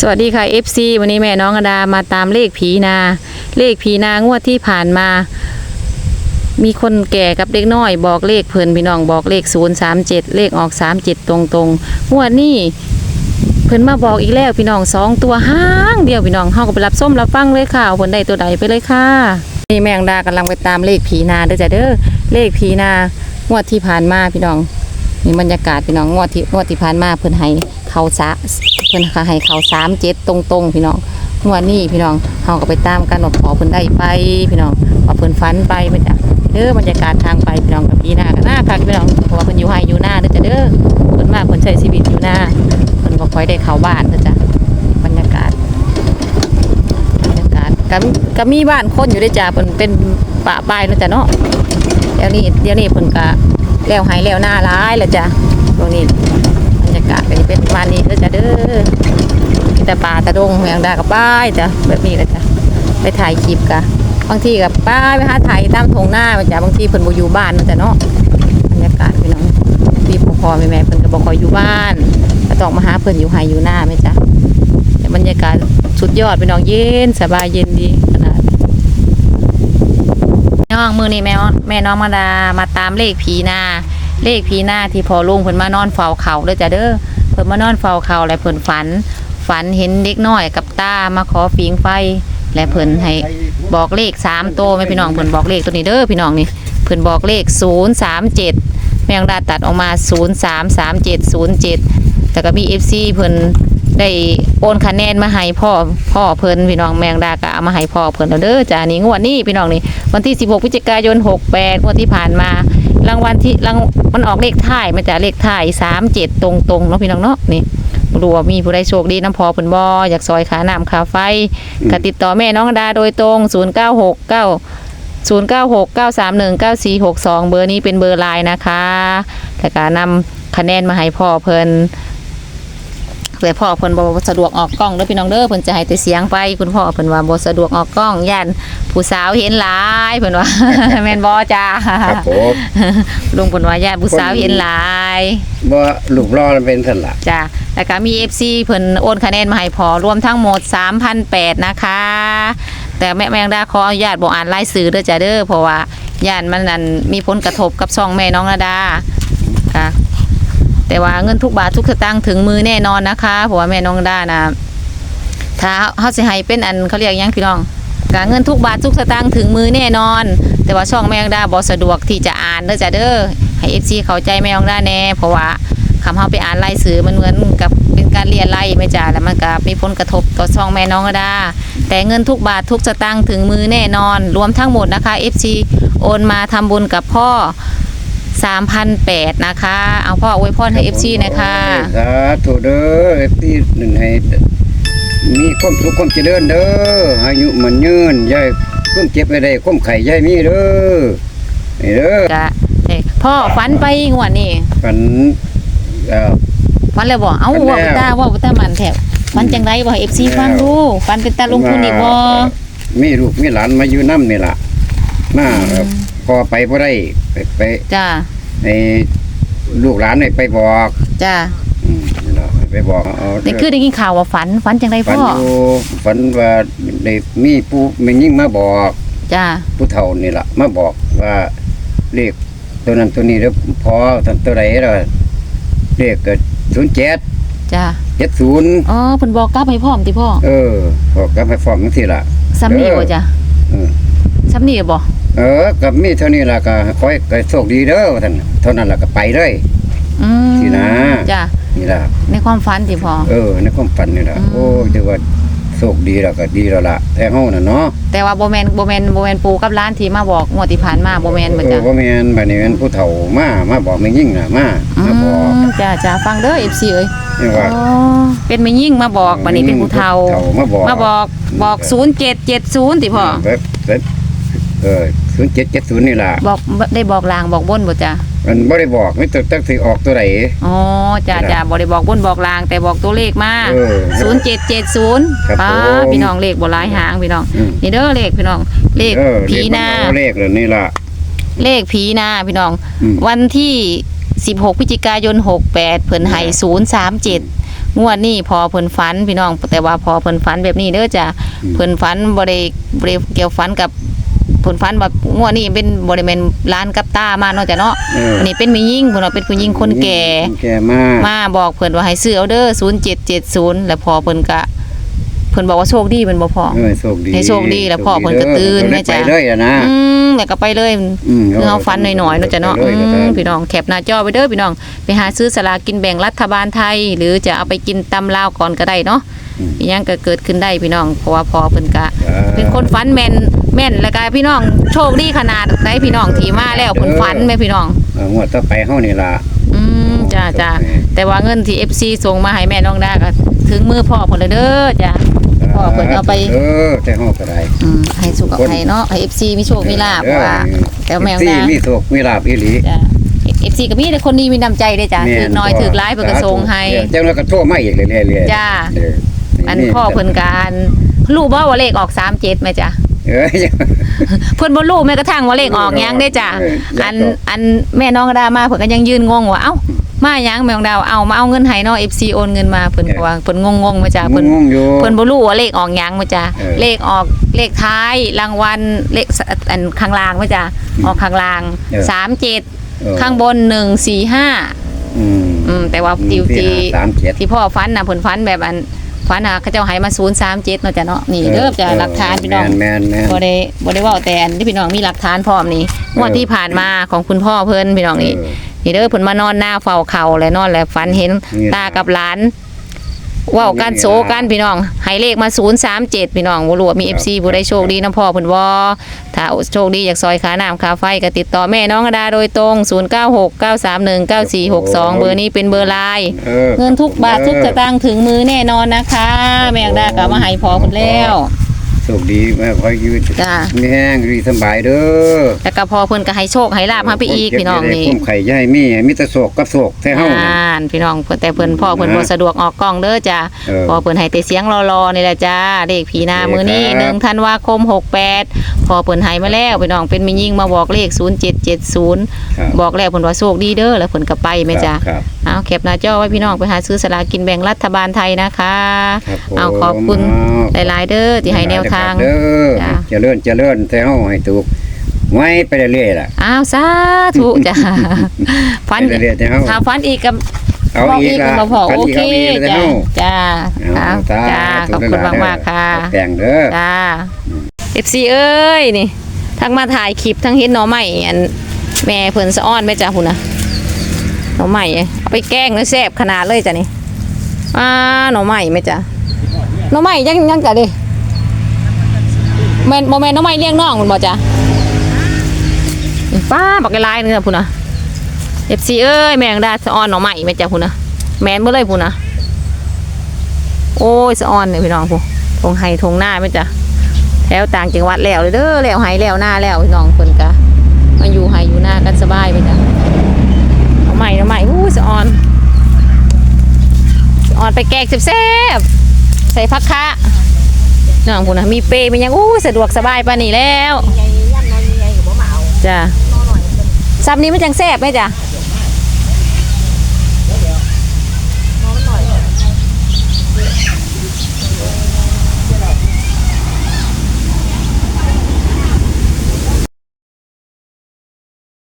สวัสดีค่ะ FC วันนี้แม่น้องอดามาตามเลขผีนา เลขผีนางวดที่ผ่านมา มีคนแก่กับเด็กน้อย บอกเลขเพิ่นพี่น้องบอกเลข 037 เลขออก 37 ตรงๆงวดนี้เพิ่นมาบอกอีกแล้วพี่น้องสองตัวห้างเดียวพี่น้องเฮาก็ไปรับส้มรับฟังเลยค่ะเอาเพิ่นได้ตัวใดไปเลยค่ะนี่แม่งดากำลังไปตามเลขผีนาเด้อจ้ะเด้อเลขผีนางวดที่ผ่านมาพี่น้องนี่บรรยากาศพี่น้องงวดที่งวดที่ผ่านมาเพิ่นให้ เขาซะเพิ่นให้เขาสามเจ็ดตรงๆ พี่น้องงวดนี้พี่น้องเฮาก็ไปตามกันว่าขอเพิ่นได้ไปพี่น้องว่าเพิ่นฝันไปเพิ่นจ้ะเด้อบรรยากาศทางไปพี่น้องกับปีหน้ากันหน้าคักพี่น้องเพราะว่าเพิ่นอยู่ไห้อยู่หน้าเด้อจ้ะเด้อเพิ่นมากเพิ่นใช้ชีวิตอยู่หน้าเพิ่นบ่ค่อยได้เข้าบ้านเด้อจ้ะบรรยากาศบรรยากาศก็ก็มีบ้านคนอยู่เด้จ้ะเพิ่นเป็นป่าปลายเนาะจ้ะเนาะเดี๋ยวนี้เดี๋ยวนี้เพิ่นก็แล้วไห้แล้วหน้าร้ายแล้วจ้ะตรงนี้ รรยากาศก็จะเป็นประมาณนี้เด้อจ้ะเด้อมีแต่ป่าตะดงแมงดากับป้ายจ้ะแบบนี้แหละจ้ะไปถ่ายคลิปกะบางทีกับป้ายไปหาถ่ายตามทงหน้าจ้ะบางทีเพิ่นบ่อยู่บ้านมันจะเนาะบรรยากาศพี่น้องพี่พ่อพ่อแม่แม่เพิ่นก็บ่ค่อยอยู่บ้านก็ต้องมาหาเพิ่นอยู่ไห้อยู่หน้าไหมจ้ะแต่บรรยากาศสุดยอดพี่น้องเย็นสบายเย็นดีขนาดน้องมือนี่แม่แม่น้องมาดามาตามเลขผีนา เลขพีหน้าที่พอลุงเพิ่นมานอนเฝ้าเขาเด้อจ้ะเด้อเพิ่นมานอนเฝ้าเขาและเพิ่นฝัน ฝันเห็นเด็กน้อยกับตามาขอฟิงไฟ และเพิ่นให้บอกเลขสามโตวแม่พี่น้องเพิ่นบอกเลขตัวนี้เด้อพี่น้องนี่เพิ่นบอกเลขศูนย์สามเจ็ดแมงดาตัดออกมาศูนย์สามสามเจ็ดศูนย์เจ็ดแต่ก็มีเอฟซีเพิ่น ได้โอนคะแนนมาให้พ่อพ่อเพิ่นพี่น้องแมงดาก็เอามาให้พ่อเพิ่นแล้วเด้อจ้านี่งวดนี้พี่น้องนี่วันที่ 16พฤศจิกายน 68งวดที่ผ่านมารางวัลที่รางมันออกเลขท้ายมาจากเลขท้ายสามเจ็ดตรงตรงๆเนาะพี่น้องเนาะนี่รู้ว่ามีผู้ใดโชคดีน้ำพอเพิ่นบ่อยากซอยขาน้ำขาไฟก็ติดต่อแม่น้องดาโดยตรง 0 9 6 9 0 9 6 9 3 1 9 4 6 2 เบอร์นี้เป็นเบอร์ไลน์นะคะแล้วก็นำคะแนนมาให้พ่อเพิ่น แต่พ่อเพิ่นบ่สะดวกออกกล้องเด้อพี่น้องเด้อเพิ่นจะให้แต่เสียงไปคุณพ่อเพิ่นว่าบ่สะดวกออกกล้องย่านผู้สาวเห็นหลายเพิ่นว่า แม่นบ่จ้าครับผมลุงเพิ่นว่าญาติผู้สาวเห็นหลายบ่ลูกรอมันเป็นสันละจ้ะแล้วก็มี FC เพิ่นโอนคะแนนมาให้พอรวมทั้งหมด3,800นะคะ แต่แม่แมงดาขออนุญาตบ่อ่านรายชื่อเด้อจ้ะเด้อเพราะว่าย่านมันนั่นมีผลกระทบกับช่องแม่น้องนาดาค่ะ แต่ว่าเงินทุกบาททุกสตางค์ถึงมือแน่นอนนะคะเพราะว่าแม่น้องนาดานะถ้าเฮาสิให้เป็นอันเขาเรียกยังพี่น้องกเงินทุกบาททุกสตางค์ถึงมือแน่นอน แต่ว่าช่องแม่น้องดาบ่สะดวกที่จะอ่านเด้อจ้ะเด้อให้ FC เข้าใจแม่น้องดาแน่เพราะว่าคำเฮาไปอ่านรายสื่อมันเหมือนกับเป็นการเรียนไล่ไม่จ้ะแล้วมันก็มีผลกระทบต่อช่องแม่น้องดาแต่เงินทุกบาททุกสตางค์ถึงมือแน่นอน รวมทั้งหมดนะคะ FC โอนมาทำบุญกับพ่อ 3,800นะคะ เอาพ่ออวยพรให้ FC นะคะสาธุเด้อเอฟซีหนึ่งให้มีความสุขความเจริญเด้ออายุมันยืนอยายความเจ็บไปได้ความไข่ยายมีเด้อนี่เด้อจะเอ้ยพ่อฝันไปงวดนี่กันเอ่อฝันเลยบ่เอ้าฝันแล้วว่าบ่ตาว่าบ่ตามันแถบฝันจังไดบ่ให้ FC ฟังดูฝันเป็นตาลงทุนอีกบ่มีลูกมีหลานมาอยู่น้ำนี่ล่ะมาพอไปบ่ได้ ไปไปจ้าในลูกหลานนี่ไปบอกจ้าอืมนี่ล่ะไปบอกเอานี่คือได้ยินข่าวว่าฝันฝันจังไดฝันพ่ออยู่ฝันว่าได้มีผู้แม่ยิ่งมาบอก จ้าผู้เฒ่านี่ล่ะมาบอกว่าเลขตัวนั้นตัวนี้เด้อพอตัวตัวใดล่ะเลขก็07จ้า70อ๋อเพิ่นบอกกลับให้พร้อมติพ่อเออบอกกับให้ฟ้องจังซี่ล่ะ ซ้ำนี่บ่จ้ะเออ ซ้ำนี่บ่ เออกับมีเท่านี้ล่ะก็ขอให้ก็โชคดีเด้อว่าซั่นเท่านั้นล่ะก็ไปเลยอืมสินะจ้านี่ล่ะในความฝันติพ่อเออในความฝันนี่ล่ะอืมโอ้ถือว่าโชคดีแล้วก็ดีแล้วล่ะแต่เฮาน่ะเนาะแต่ว่าบ่แม่นบ่แม่นบ่แม่นปูกับร้านที่มาบอกงวดที่ผ่านมาบ่แม่นบ่เอจ้ะอว่าแม่นบัดนี้แม่นผู้เฒ่ามามาบอกแม่ยิ่งน่ะมาอืมาบอกมจ้าจ้าฟังเด้อ FC เอ้ยนี่ว่าอ๋อเป็นแม่ยิ่งมาบอกบัดนี้เป็นผู้เฒ่าเฒ่ามาบอกมาบอกบอก0770ติพ่อแบบ แบบเออ0770นี่ล่ะบอกได้บอกลางบอกบนบ่จ้ะมันบ่ได้บอกไม่ตักสิออกตัวใดอ๋อจ้าจ้าบ่ได้บอกบนบอกลาง แต่บอกตัวเลขมาเออ0770ครับป้าผมพี่น้องเลขบ่หลายหางพี่น้องอืมนี่เด้อเลขพี่น้องเลขเออผีนาเลขมันเอาเลขแล้วนี่ล่ะ เลขผีนาพี่น้องอืมวันที่16พฤศจิกายน68เพิ่นให้037งวดนี้พอเพิ่นฝันพี่น้อง แต่ว่าพอเพิ่นฝันแบบนี้เด้อจ้ะอืมเพิ่นฝันบ่ได้บ่ได้เกี่ยวฝันกับ เพิ่นฝันว่างวดนี้เป็นบ่ได้แม่นร้านกับตามาเนาะจ้ะเนาะเอออันนี้เป็นผู้หญิงเพิ่นว่าเป็นผู้หญิงคนแก่คนแก่มากมาบอกเพิ่นว่าให้ซื้อเอาเด้อ0770แล้วพอเพิ่นก็เพิ่นบอกว่าโชคดีแมันบ่พอ เออโชคดีให้โชคดีแล้วพ่อเพิ่นก็ตื่นเออแม่จ๊ะไปเลยอะนะ อืมแล้วก็ไปเลยอืมคือเฮาฟันหน่อยๆเนาะจ้ะเนาะไปอืเลยก็ได้มพี่น้องแคปหน้าจอไว้เด้อพี่น้อง ไปหาซื้อสลากกินแบ่งรัฐบาลไทย หรือจะเอาไปกินตำลาวก่อนก็ได้เนาะ อีหยังก็เกิดขึ้นได้พี่น้องเพราะว่าพอเพิ่นก็เป็นคนฝันแม่นแม่นแล้วก็พี่น้องโชคดีขนาดไหนพี่น้องที่มาแล้วเพิ่นฝันแม่พี่น้อง เอองวดต่อไปเฮานี่ล่ะ อืมจ้าจ้าแต่ว่าเงินที่ FC ส่งมาให้แม่น้องดาก็ถึงมือพ่อเพิ่นแล้วเด้อจ้า พ่อเพิ่นเอาไป เออแต่เฮาก็ได้อืมให้สุขให้เนาะให้ FC มีโชคมีลาภเพราะว่าแต่แม่น้องที่ดามีโชคมีลาภอีหลีจ้ะเอฟซีก็มีแต่คนดีมีน้ำใจเด้จ้ะแม่ถือน้อยถือร้ายเพิ่นก็ส่งให้จังแล้วก็โทรมาอีกเรื่อยๆจ้า เออ อันพ่อเพิ่นการรู้บ่ว่าเลขออก37แม่จ้ะเอ้ยเพิ่นบ่รู้แม้กระทั่งว่าเลขออกหยังเด้จ้ะเอออยากอันบอกอันแม่น้องกระดามาเพิ่นก็ยังยืนงงว่าเอ้ามาหยังแม่น้องดาวเอามาเอาเงินให้เนาะ FC โอนเงินมาเพิ่นก็ว่าเพิ่นงงๆแม่จ้ะเพิ่นงงอยู่เพิ่นบ่รู้ว่าเลขออกหยังแม่จ้ะเออเลขออกเลขท้ายรางวัลเลขสอันข้างล่างแม่จ้ะออกข้างล่างเออ37เออข้างบน145อืมอืมแต่ว่าติวที่ที่สามเจ็ดที่พ่อฟันน่ะผลฟันแบบอัน ฟันน่ะเขาเจ้าให้มา037เนาะจ้ะเนาะนี่เริ่มจะหลักฐานพี่น้อง แมนแมนบ่ได้บ่ได้เว้าแต่อันที่พี่น้องมีหลักฐานพร้อมนี่งวดที่ผ่านมาของคุณพ่อเพิ่นพี่น้องนี่เออนี่เด้อเพิ่นมานอนหน้าเฝ้าเข่าและนอนและฝันเห็นนี่ ตากับหลานเว้ากันนี่โซกันพี่น้องให้เลขมา 037 พี่น้องบ่รู้ว่ามี FC ผู้ใดโชคดีนํพ่อเพิ่นบ่ถ้าโชคดีอยากซอยค่าน้ำค่าไฟก็ติดต่อแม่น้องอดาโดยตรง 0969319462 เบอร์นี้เป็นเบอร์ไลน์เออเงินทุกบาททุกสตางค์ถึงมือแน่นอนนะคะ แม่อยากได้ก็เอามาให้พอคุณแล้ว โชคดีแม่ขอให้อยืดจ้า มีแห้งดีสำบายเด้อแล้วก็พอเพิ่นก็ให้โชคให้ลาบให้ไปอีกพี่น้องนี่คุ้มไข่ย่ายมีให้มีแต่โศกกับโศกแท้เฮานั่นอ่านพี่น้องเพิ่นแต่เพิ่นพ่อเพิ่นบ่สะดวกออกกล้องเด้อจ้าเออพอเพิ่นให้แต่เสียงรอๆนี่แหละจ้าเลขผีนาโอเคมื้อนี้ครับ 1ธันวาคม68พ อเพิ่นให้มาแล้วพี่น้องเป็นมียิ่งมาบอกเลข 0770ครับบอกแล้วเพิ่นว่าโชคดีเด้อแล้วเพิ่นก็ไปแม่จ้าครับเอาแคปหน้าจอไว้พี่น้องไปหาซื้อสลากกินแบ่งรัฐบาลไทยนะคะครับผมเอาขอบคุณหลายๆเด้อที่ให้แนวทางเด้อจ้ะเจริญเจริญแต่เฮาให้ถูกไว้ไปเรื่อยๆล่ะอ้าวสาธุจ้าฟันไปเรื่อยๆแต่เฮาถ้าฟันอีกกับเอาบอกอีอีกกล่ะมาพอกันโออีกเคเอาอีกแต่จ้าเฮาจ้าเอาเอาสาจ้าขอบคุณมากมากๆค่ะแต่งเด้อจ้า เอฟซีเอ้ยนี่ ทั้งมาถ่ายคลิปทั้งเห็นหน่อใหม่อันแม่เพิ่นสะอ้อนแม่จ้าพุ่นะหน่อใหม่เอาไปแกล้งแล้วแซ่บขนาดเลยจ้ะนี่อ่าหน่อใหม่แม่จ้าหน่อใหม่ยังยังจ้ะดิแม่นบ่แม่นหน่อใหม่เลี้ยงน้องมันบ่จ้ะป้าบักไลายนึงนะพุ่นะเอฟซีเอ้ยแมงดาสะอ้อนหน่อใหม่แม่จ้าพุ่นะแม่นบ่เลยพุ่นะโอ้ยสะอ้อนเนี่ยพี่น้องพุ่นทงไห้ทงหน้าแม่จ้ะ แถวต่างจังหวัดแล้วเลยเด้อแล้วไห้แล้วหน้าแล้วพี่น้องเพิ่นกะมาอยู่ไห้อยู่หน้ากันสบายไปจ้ะเอาใหม่เอาใหม่อู้สะออนสะออนไปแกงแซ่บๆใส่ผักคะน้องพุ่นน่ะมีเปรย์มีหยังอู้สะดวกสบายปานนี้แล้วใหญ่ย่ำน้อยใหญ่ก็บ่มาเอาจ้ะซับนี้มันจังแซ่บไหมจ้ะแ